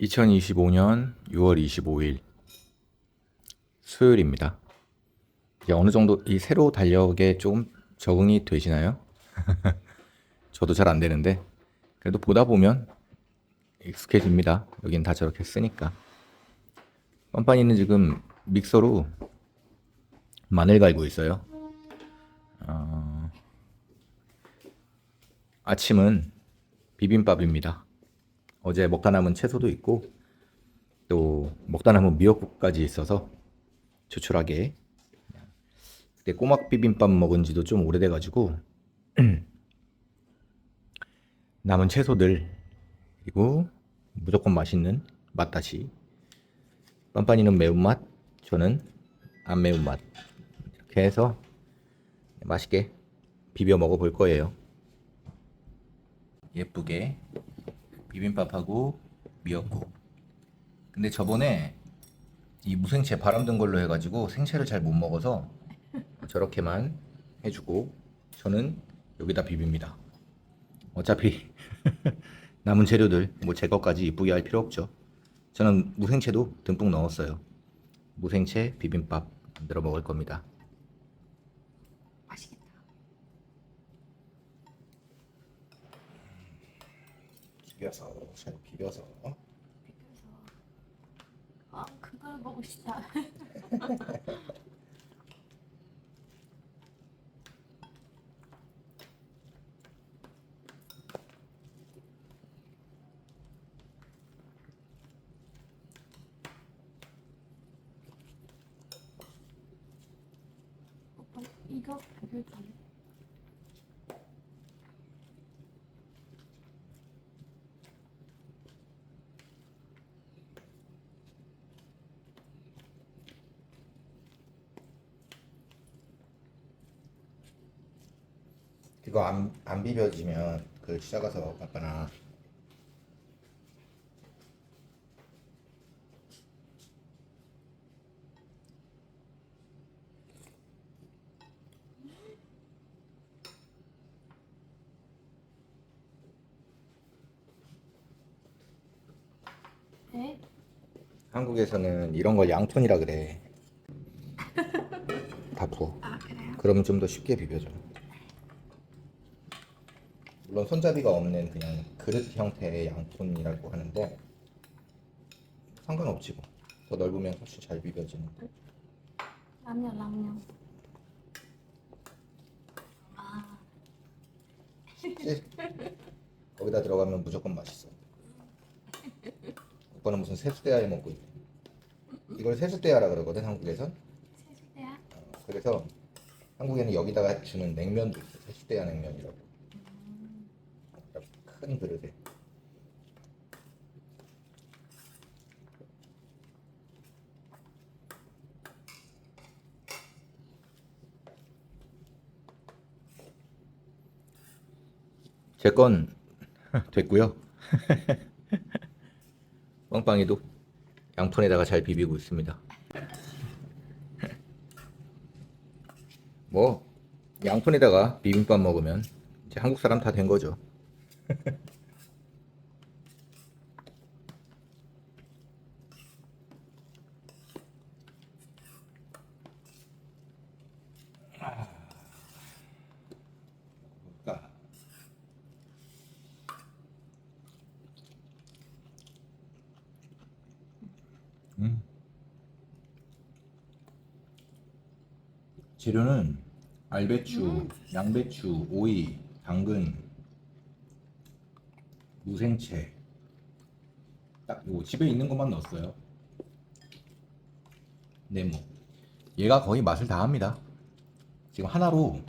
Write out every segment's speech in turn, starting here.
2025년 6월 25일 수요일입니다. 이제 어느 정도 이 세로 달력에 좀 적응이 되시나요? 저도 잘 안 되는데 그래도 보다 보면 익숙해집니다. 여긴 다 저렇게 쓰니까. 뻔뻔이는 지금 믹서로 마늘 갈고 있어요. 어, 아침은 비빔밥입니다. 어제 먹다 남은 채소도 있고 또 먹다 남은 미역국까지 있어서 조촐하게 그때 꼬막 비빔밥 먹은 지도 좀 오래돼 가지고 남은 채소들 그리고 무조건 맛있는 맛다시. 빤빤이는 매운맛 저는 안 매운맛. 이렇게 해서 맛있게 비벼 먹어 볼 거예요. 예쁘게 비빔밥하고 미역국. 근데 저번에 이 무생채 바람 든 걸로 해가지고 생채를 잘 못 먹어서 저렇게만 해주고 저는 여기다 비빕니다. 어차피 남은 재료들 뭐 제 것까지 이쁘게 할 필요 없죠. 저는 무생채도 듬뿍 넣었어요. 무생채 비빔밥 만들어 먹을 겁니다. 비벼서 잘 비벼서 비벼서. 아, 그걸 먹고 싶다. 오빠, 이거 비벼줄래? 이거 안, 안 비벼지면 그 시장 가서 아빠나 네? 한국에서는 이런 걸 양톤이라 그래 다 부어 아, 그래요? 그러면 좀 더 쉽게 비벼져 물론 손잡이가 없는 그냥 그릇 형태의 양톤이라고 하는데 상관없지 뭐 더 넓으면 훨씬 잘 비벼지는데. 라면, 라면. 아, 그치? 거기다 들어가면 무조건 맛있어. 오빠는 무슨 세수대야에 먹고 있네. 이걸 세수대야라 그러거든 한국에선? 세수대야? 어, 그래서 한국에는 여기다가 주는 냉면도 있어. 세수대야 냉면이라고 큰 그릇에. 제 건 됐고요. 빵빵이도 양푼에다가 잘 비비고 있습니다. 뭐 양푼에다가 비빔밥 먹으면 이제 한국 사람 다 된 거죠. 재료는 알배추, 양배추, 오이, 당근, 무생채. 딱 요거 집에 있는 것만 넣었어요. 네, 뭐 얘가 거의 맛을 다 합니다. 지금 하나로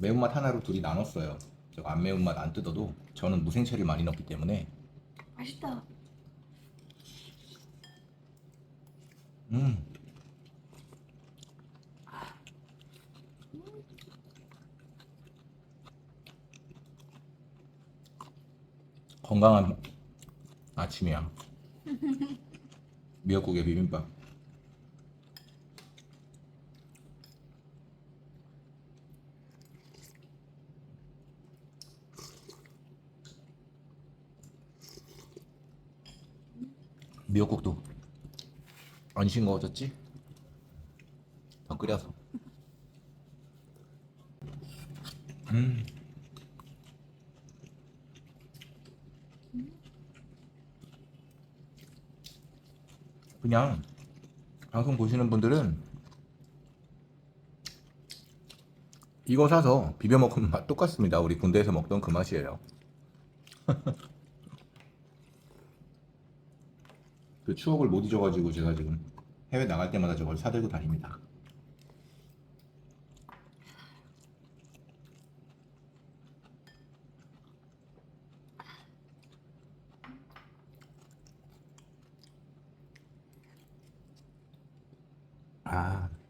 매운맛 하나로 둘이 나눴어요. 저거 안 매운맛 안 뜯어도 저는 무생채를 많이 넣기 때문에 맛있다. 음. 건강한 아침이야. 미역국에 비빔밥. 미역국도 안 싱거워졌지? 더 끓여서 음 그냥 방송 보시는 분들은 이거 사서 비벼 먹으면 맛 똑같습니다. 우리 군대에서 먹던 그 맛이에요. 그 추억을 못 잊어가지고 제가 지금 해외 나갈 때마다 저걸 사들고 다닙니다. 아.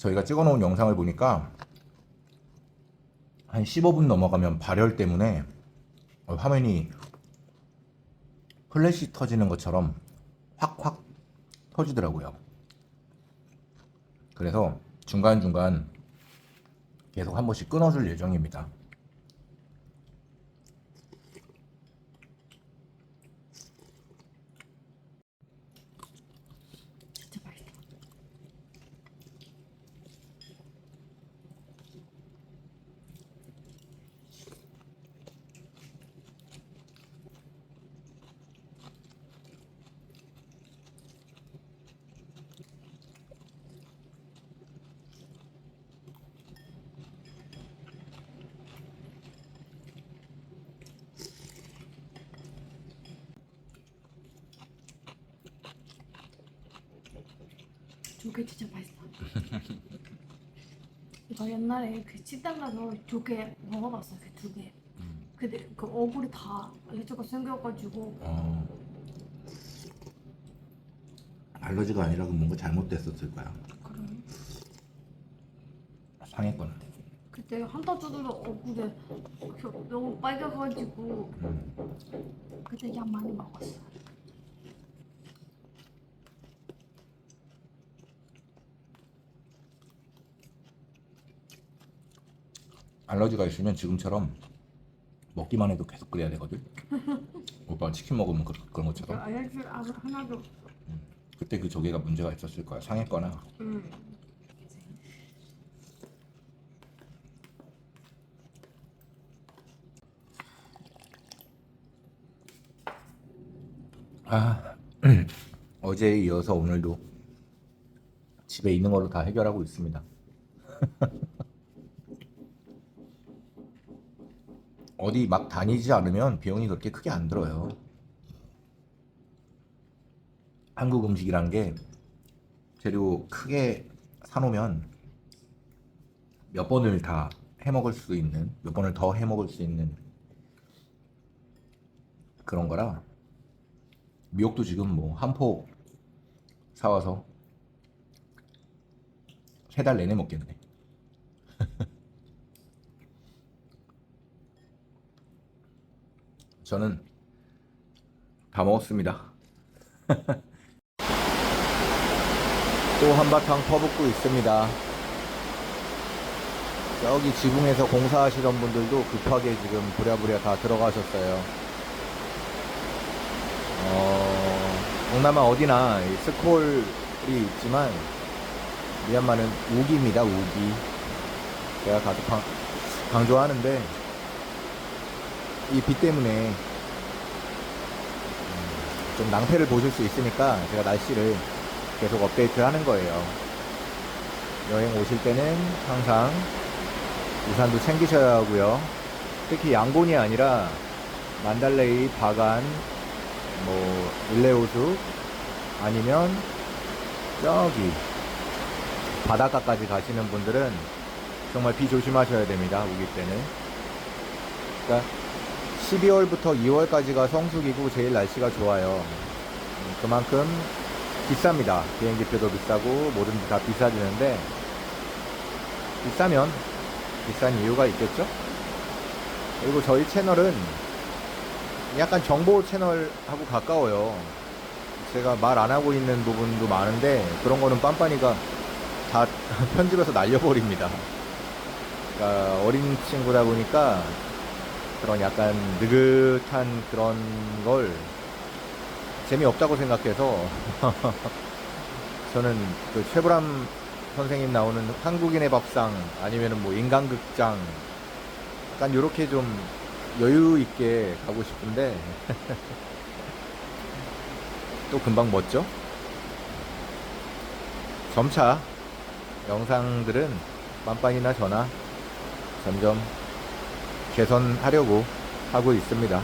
저희가 찍어놓은 영상을 보니까 한 15분 넘어가면 발열 때문에 어, 화면이 플래시 터지는 것처럼 확확 터지더라고요. 그래서 중간중간 계속 한 번씩 끊어줄 예정입니다. 진짜 맛있다. 조개 진짜 맛있다. 이거 옛날에 그 식당 가서 조개 먹어봤어 그두 개. 근데 그 얼굴이 다 알레르기가 생겨가지고 어, 알러지가 아니라 그 뭔가 잘못됐었을 거야. 그런 상했거나. 그때 한타 두드려 얼굴에 그 너무 빨개가지고 음. 그때 약 많이 먹었어. 알러지가 있으면 지금처럼 먹기만 해도 계속 끓여야 되거든. 오빠 치킨 먹으면 그, 그런 것처럼. 알레르기 아무 하나도. 그때 그 조개가 문제가 있었을 거야. 상했거나. 음. 아 어제에 이어서 오늘도 집에 있는 거로 다 해결하고 있습니다. 어디 막 다니지 않으면 비용이 그렇게 크게 안 들어요. 한국 음식이란 게 재료 크게 사놓으면 몇 번을 다 해먹을 수 있는, 몇 번을 더 해먹을 수 있는 그런 거라 미역도 지금 뭐 한 포 사와서 세 달 내내 먹겠네. 저는 다 먹었습니다. 또 한바탕 퍼붓고 있습니다. 저기 지붕에서 공사하시던 분들도 급하게 지금 부랴부랴 다 들어가셨어요. 어, 동남아 어디나 이 스콜이 있지만 미얀마는 우기입니다. 우기. 제가 강, 강조하는데 이 비 때문에 음, 좀 낭패를 보실 수 있으니까 제가 날씨를 계속 업데이트 하는 거예요. 여행 오실 때는 항상 우산도 챙기셔야 하고요. 특히 양곤이 아니라 만달레이, 바간, 뭐 일레호수 아니면 저기 바닷가까지 가시는 분들은 정말 비 조심하셔야 됩니다. 우기 때는. 그러니까 12월부터 2월까지가 성수기고 제일 날씨가 좋아요. 음, 그만큼 비쌉니다. 비행기표도 비싸고 뭐든지 다 비싸지는데 비싸면 비싼 이유가 있겠죠? 그리고 저희 채널은 약간 정보 채널하고 가까워요. 제가 말 안 하고 있는 부분도 많은데 그런 거는 빤빤이가 다 편집해서 날려버립니다. 그러니까 어린 친구다 보니까 그런 약간 느긋한 그런 걸 재미없다고 생각해서 저는 그 최불암 선생님 나오는 한국인의 밥상 아니면은 뭐 인간극장 약간 요렇게 좀 여유 있게 가고 싶은데 또 금방 멋져? 점차 영상들은 빤빤이나 저나 점점 개선하려고 하고 있습니다.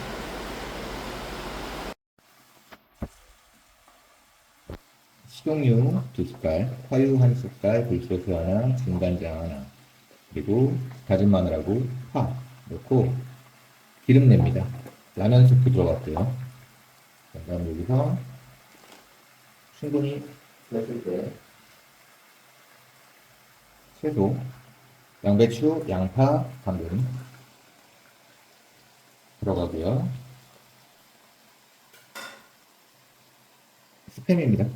식용유 두 숟갈, 화유 한 숟갈, 굴소스 하나, 중간장 하나, 그리고 다진 마늘하고 파 넣고 기름 냅니다. 라면 스프 들어갔고요. 그다음 여기서 충분히 됐을 때 채소, 양배추, 양파, 당근 들어가고요. 스팸입니다.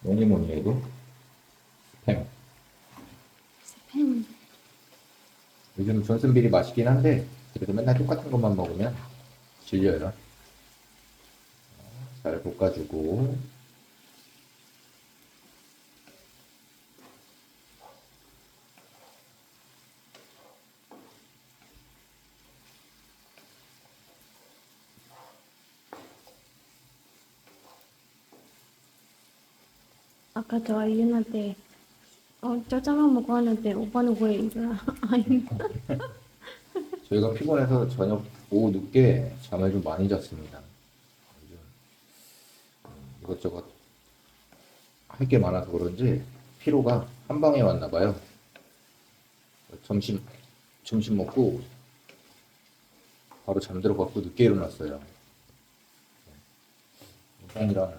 뭐니 뭐니 해도 스팸. 스팸. 요즘 존슨빌이 맛있긴 한데 그래도 맨날 똑같은 것만 먹으면 질려요. 잘 볶아주고 저 이은한테 어 짜장면 먹고 하는데 오빠는 왜 아니 저희가 피곤해서 저녁 오후 늦게 잠을 좀 많이 잤습니다. 음, 이것저것 할 게 많아서 그런지 피로가 한 방에 왔나 봐요. 점심 점심 먹고 바로 잠들어 갖고 늦게 일어났어요. 일단이랑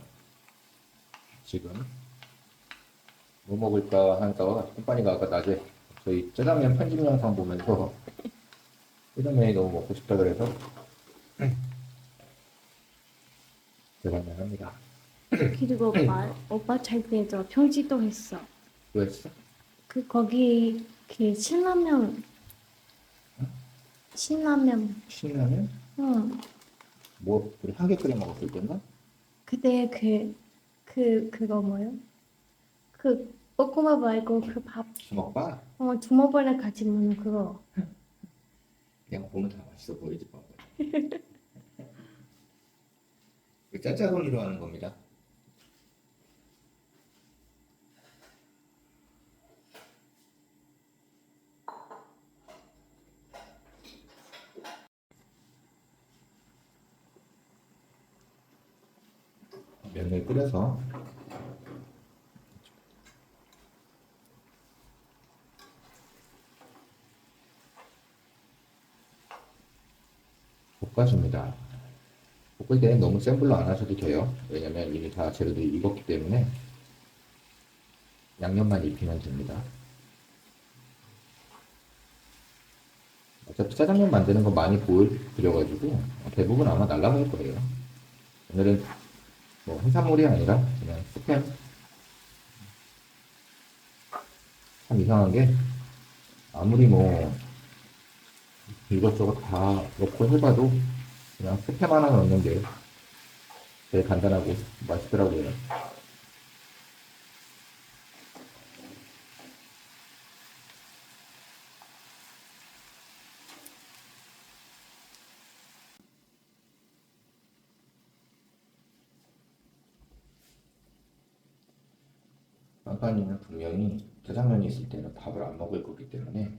지금 뭐 먹을까 하니까 컴파니가 아까 낮에 저희 짜장면 편집 영상 보면서 짜장면이 너무 먹고 싶다 그래서 짜장면 합니다. 그리고 오빠 오빠 잘 때도 편지도 했어. 왜 했어? 그 거기 그 신라면 신라면 신라면? 응 뭐 우리 하게 끓여 먹었을 때인가? 그때 그 그 그거 뭐요? 그 볶음밥 말고 그 밥 주먹밥? 어 주먹밥에 같이 먹는 그거 그냥 보면 다 맛있어 보이지 봐. 그 짜짜돌리로 하는 겁니다. 면을 끓여서 볶아줍니다. 볶을 때는 너무 센 불로 안 하셔도 돼요. 왜냐면 이미 다 재료들이 익었기 때문에 양념만 입히면 됩니다. 어차피 짜장면 만드는 거 많이 보여드려가지고 대부분 아마 날라갈 거예요. 오늘은 뭐 해산물이 아니라 그냥 스팸. 참 이상한 게 아무리 뭐 이것저것 다 넣고 해봐도 그냥 스팸 하나 넣는 게 제일 간단하고 맛있더라고요. 빵빵이는 분명히 짜장면이 있을 때는 밥을 안 먹을 거기 때문에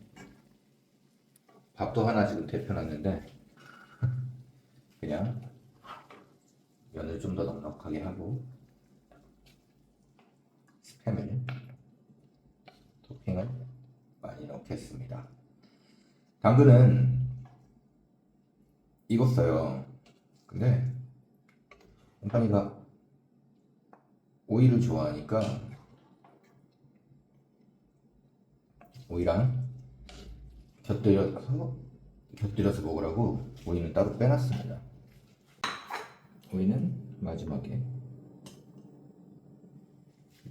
밥도 하나 지금 데펴놨는데 그냥 면을 좀 더 넉넉하게 하고 스팸을 토핑을 많이 넣겠습니다. 당근은 익었어요. 근데 곰팡이가 오이를 좋아하니까 오이랑 곁들여서 곁들여서 먹으라고 오이는 따로 빼놨습니다. 오이는 마지막에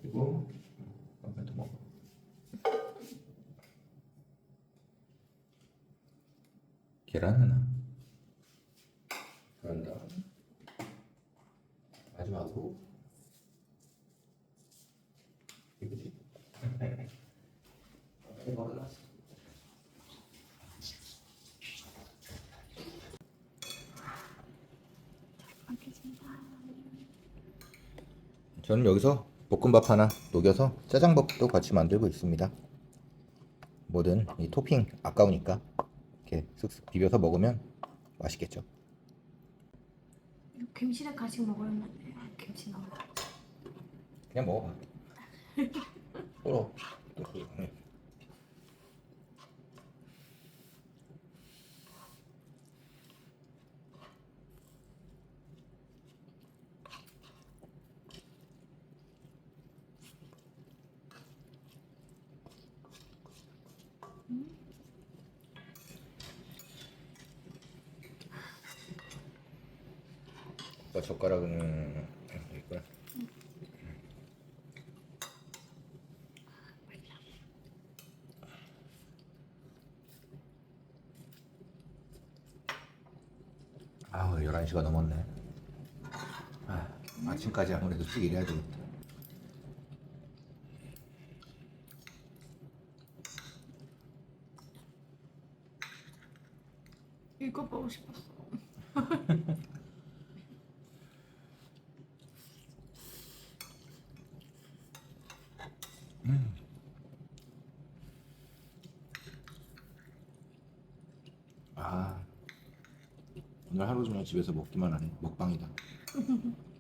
그리고 아까도 먹어. 계란 하나. 그런 다음 마지막으로 이거지. 이거를 놨어. 저는 여기서 볶음밥 하나 녹여서 짜장밥도 같이 만들고 있습니다. 뭐든 이 토핑 아까우니까 이렇게 쓱쓱 비벼서 먹으면 맛있겠죠. 김치랑 같이 먹으면 안 돼요. 김치 나와. 그냥 먹어봐. 또 오빠 젓가락은 여기 있구나. 아우 11시가 넘었네 아, 아침까지 아무래도 쭉 일해야 되겠다 이거 보고 싶었어. 아 오늘 하루 종일 집에서 먹기만 하네 먹방이다.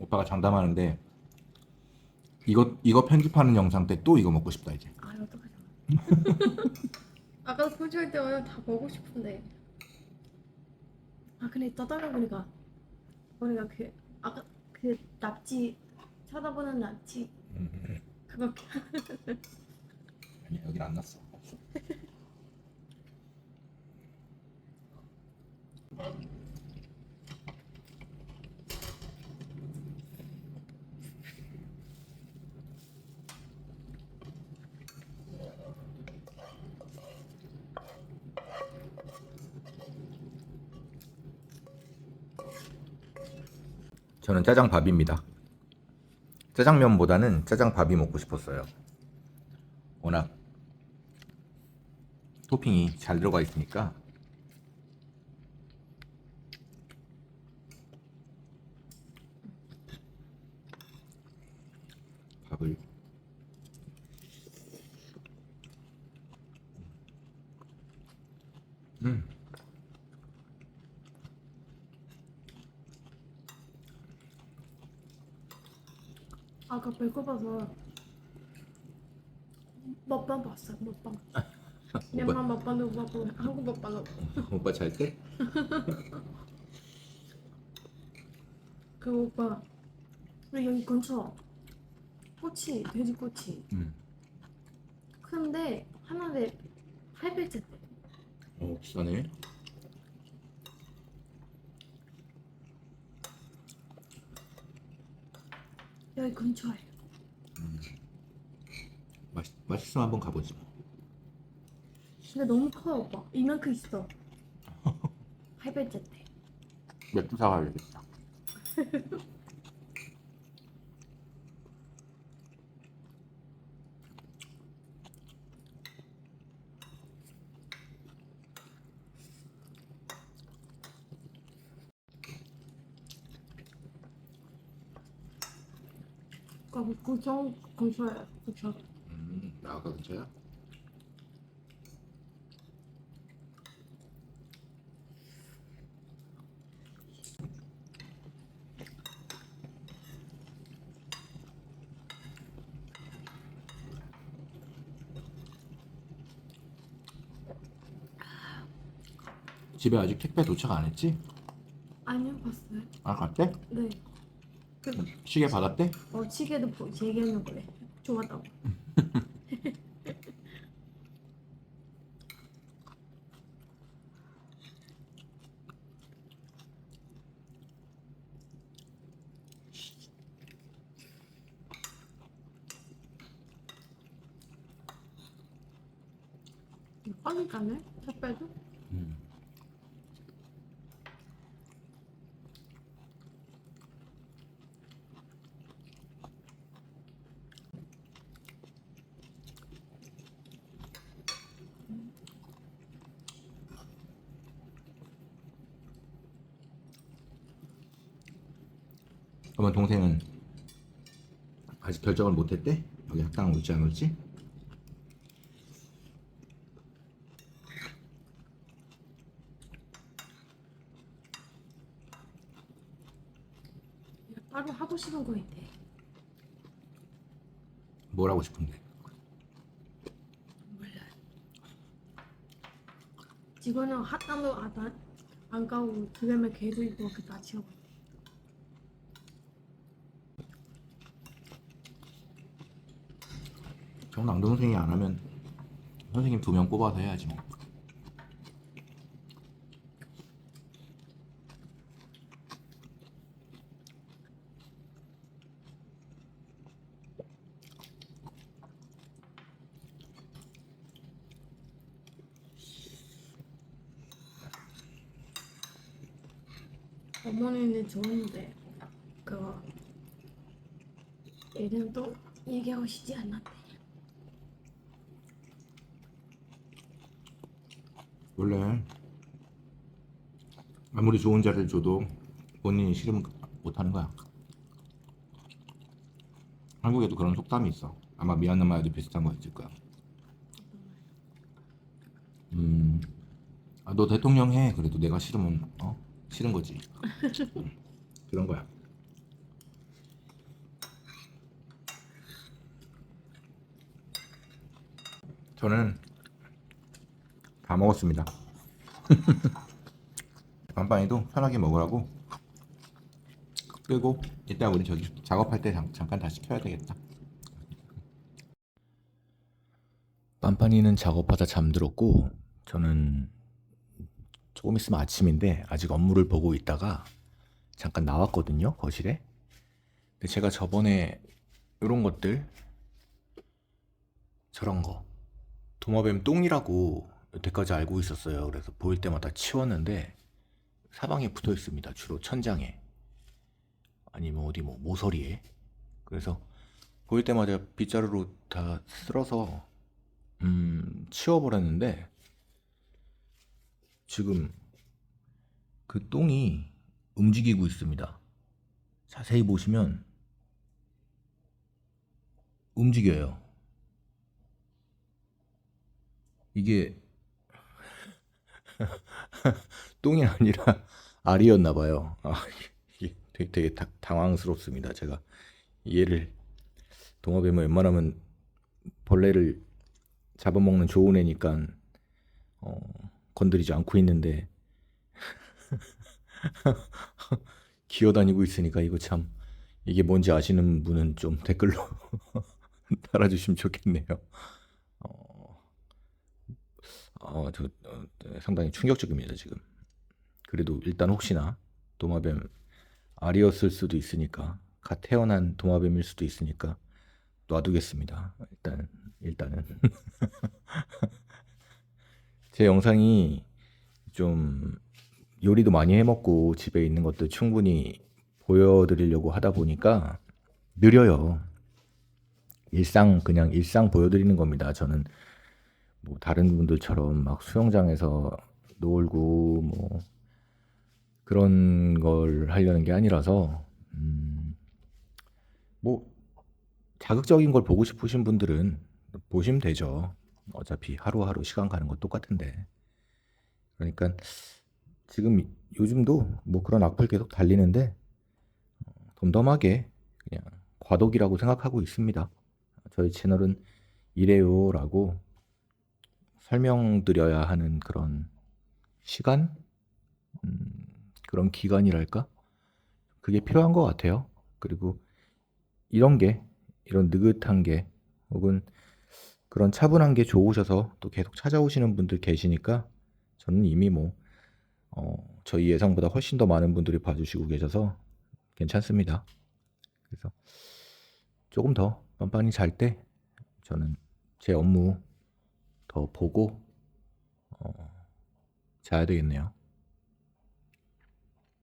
아, 오빠가 장담하는데 이거 이거 편집하는 영상 때 또 이거 먹고 싶다 이제 아 어떡하냐. 아까도 표지할 때 오늘 다 보고 싶은데. 아 근데 떠다가 보니까 보니까 그 아까 그 납치 쳐다보는 납치 그거 아니야 여긴 안 났어 저는 짜장밥입니다. 짜장면보다는 짜장밥이 먹고 싶었어요. 워낙 토핑이 잘 들어가 있으니까 밥을 음 아까 배고파서 먹방 봤어 먹방. 내만 먹방도 보고 한국 먹방도. 오빠 잘 때? 그 오빠 우리 여기 근처 꼬치 돼지 꼬치 음. 근데 하나에 800짜리 어 비싸네. 여기 근처에 맛 맛있으면 한번 가보지. 뭐. 근데 너무 커 오빠 이만큼 있어 800짜리 맥주 사가야겠다. 거기 구청 근처에 구청 음, 나가 근처야? 집에 아직 택배 도착 안 했지? 아니요 봤어요 아 갔대? 네 그, 시계 받았대? 어 시계도 얘기하는 거래 좋았다고 빵 가네? 택배도? 음. 그러면 동생은 아직 결정을 못했대? 여기 학당 올지 안 올지? 따로 하고 싶은 거 있대 뭘 하고 싶은데? 직원은 핫단도 안, 안 가고 그다음에 걔도 있고 그 같이 하고 저 남동생이 안 하면 선생님 두 명 뽑아서 해야지 뭐. 어머니는 좋은데 그거 얘는 또 얘기하고 싶지 않았대 원래 아무리 좋은 자리를 줘도 본인이 싫으면 못 하는 거야. 한국에도 그런 속담이 있어. 아마 미얀마에도 비슷한 거 있을 거야. 음, 아, 너 대통령 해. 그래도 내가 싫으면 어 싫은 거지. 음, 그런 거야. 저는 다 먹었습니다. 빵빵이도 편하게 먹으라고 끄고 이따 우리 저기 작업할 때 잠, 잠깐 다시 켜야 되겠다. 빤빤이는 작업하다 잠들었고 저는 조금 있으면 아침인데 아직 업무를 보고 있다가 잠깐 나왔거든요 거실에. 근데 제가 저번에 이런 것들 저런 거 도마뱀 똥이라고 여태까지 알고 있었어요. 그래서 보일 때마다 치웠는데 사방에 붙어 있습니다. 주로 천장에 아니면 어디 뭐 모서리에. 그래서 보일 때마다 빗자루로 다 쓸어서 음, 치워버렸는데 지금 그 똥이 움직이고 있습니다. 자세히 보시면 움직여요. 이게 똥이 아니라 알이었나 봐요. 아, 이게 되게, 되게 다- 당황스럽습니다. 제가 얘를 동화뱀은 웬만하면 벌레를 잡아먹는 좋은 애니까 어, 건드리지 않고 있는데 기어다니고 있으니까 이거 참 이게 뭔지 아시는 분은 좀 댓글로 달아주시면 좋겠네요. 어, 어, 저, 어, 상당히 충격적입니다, 지금. 그래도 일단 혹시나 도마뱀 알이었을 수도 있으니까, 갓 태어난 도마뱀일 수도 있으니까 놔두겠습니다. 일단, 일단은. 제 영상이 좀 요리도 많이 해먹고 집에 있는 것도 충분히 보여드리려고 하다 보니까 느려요. 일상 그냥 일상 보여드리는 겁니다. 저는 뭐 다른 분들처럼 막 수영장에서 놀고 뭐 그런 걸 하려는 게 아니라서 음, 뭐 자극적인 걸 보고 싶으신 분들은 보시면 되죠. 어차피 하루하루 시간 가는 거 똑같은데. 그러니까 지금 요즘도 뭐 그런 악플 계속 달리는데 어, 덤덤하게 그냥 과독이라고 생각하고 있습니다. 저희 채널은 이래요라고 설명드려야 하는 그런 시간, 음, 그런 기간이랄까? 그게 필요한 것 같아요. 그리고 이런 게, 이런 느긋한 게, 혹은 그런 차분한 게 좋으셔서 또 계속 찾아오시는 분들 계시니까 저는 이미 뭐, 어, 저희 예상보다 훨씬 더 많은 분들이 봐주시고 계셔서 괜찮습니다. 그래서 조금 더 빤빤히 잘 때 저는 제 업무 더 보고 어, 자야 되겠네요.